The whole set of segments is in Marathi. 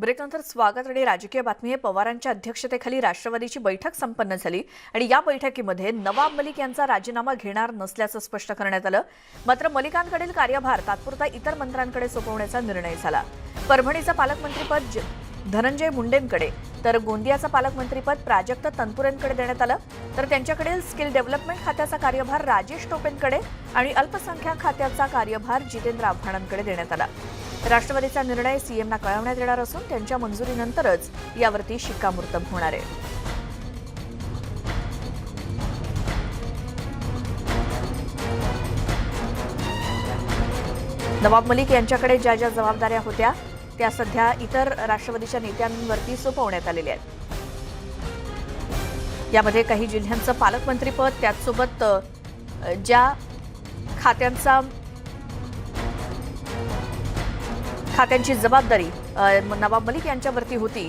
ब्रेकनंतर स्वागत आणि राजकीय बातमी हे पवारांच्या अध्यक्षतेखाली राष्ट्रवादीची बैठक संपन्न झाली आणि या बैठकीमध्ये नवाब मलिक यांचा राजीनामा घेणार नसल्याचं स्पष्ट करण्यात आलं. मात्र मलिकांकडील कार्यभार तात्पुरता इतर मंत्र्यांकडे सोपवण्याचा निर्णय झाला. परभणीचं पालकमंत्रीपद धनंजय मुंडेंकडे तर गोंदियाचं पालकमंत्रीपद प्राजक्त तनपुरेंकडे देण्यात आलं. तर त्यांच्याकडील स्किल डेव्हलपमेंट खात्याचा कार्यभार राजेश टोपेंकडे आणि अल्पसंख्याक खात्याचा कार्यभार जितेंद्र आव्हाडांकडे देण्यात आला. राष्ट्रवादीचा निर्णय सीएमना कळवण्यात येणार असून त्यांच्या मंजुरीनंतरच यावरती शिक्कामोर्तब होणार आहे. नवाब मलिक यांच्याकडे ज्या ज्या जबाबदाऱ्या होत्या त्या सध्या इतर राष्ट्रवादीच्या नेत्यांवरती सोपवण्यात आलेल्या आहेत. यामध्ये काही जिल्ह्यांचं पालकमंत्रीपद त्याचसोबत ज्या खात्यांचा खात्यांची जबाबदारी नवाब मलिक यांच्यावरती होती.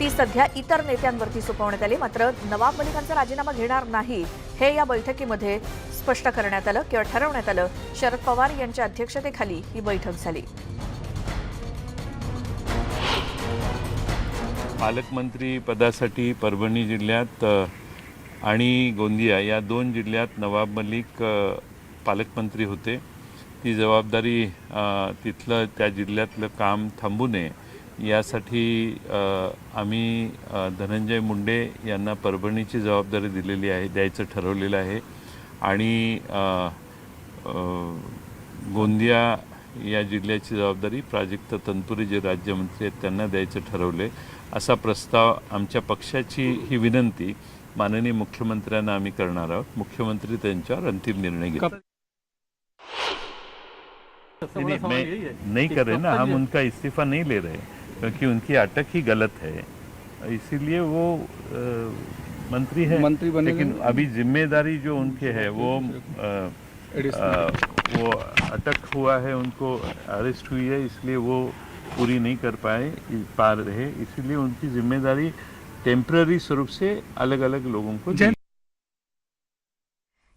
ती सध्या इतर नेत्यांवरती सोपवण्यात आली. मात्र नवाब मलिकांचा राजीनामा घेणार नाही हे या बैठकीमध्ये स्पष्ट करण्यात आलं किंवा ठरवण्यात आलं. शरद पवार यांच्या अध्यक्षतेखाली ही बैठक झाली. पालकमंत्री पदासाठी परभणी जिल्ह्यात आणि गोंदिया या दोन जिल्ह्यात नवाब मलिक पालकमंत्री होते. ती जबाबदारी तिथलं त्या जिल्ह्यातलं काम थांबू नये. यासाठी आम्ही धनंजय मुंडे यांना परभणीची जबाबदारी दिलेली आहे द्यायचं ठरवलेलं आहे. आणि गोंदिया या जिल्ह्याची जबाबदारी प्राजक्त तनपुरे जे राज्यमंत्री आहेत त्यांना द्यायचं ठरवले असा प्रस्ताव आमच्या पक्षाची ही विनंती माननीय मुख्यमंत्र्यांना आम्ही करणार आहोत. मुख्यमंत्री त्यांच्यावर अंतिम निर्णय घेतात नहीं, नहीं, मैं नहीं कर रहे ना हम उनका इस्तीफा नहीं ले रहे क्योंकि उनकी अटक ही गलत है। इसीलिए वो अ, मंत्री है मंत्री बनेंगे। लेकिन अभी ज़िम्मेदारी जो उनके है वो वो अटक हुआ है उनको अरेस्ट हुई है इसलिए वो पूरी नहीं कर पाए पा रहे इसीलिए उनकी ज़िम्मेदारी टेम्पररी स्वरूप से अलग अलग लोगों को दी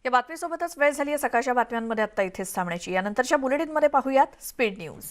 या बातमीसोबतच वेळ झाली आहे सकाळच्या बातम्यांमध्ये आता इथेच थांबण्याची. यानंतरच्या बुलेटिनमध्ये पाहूयात स्पीड न्यूज.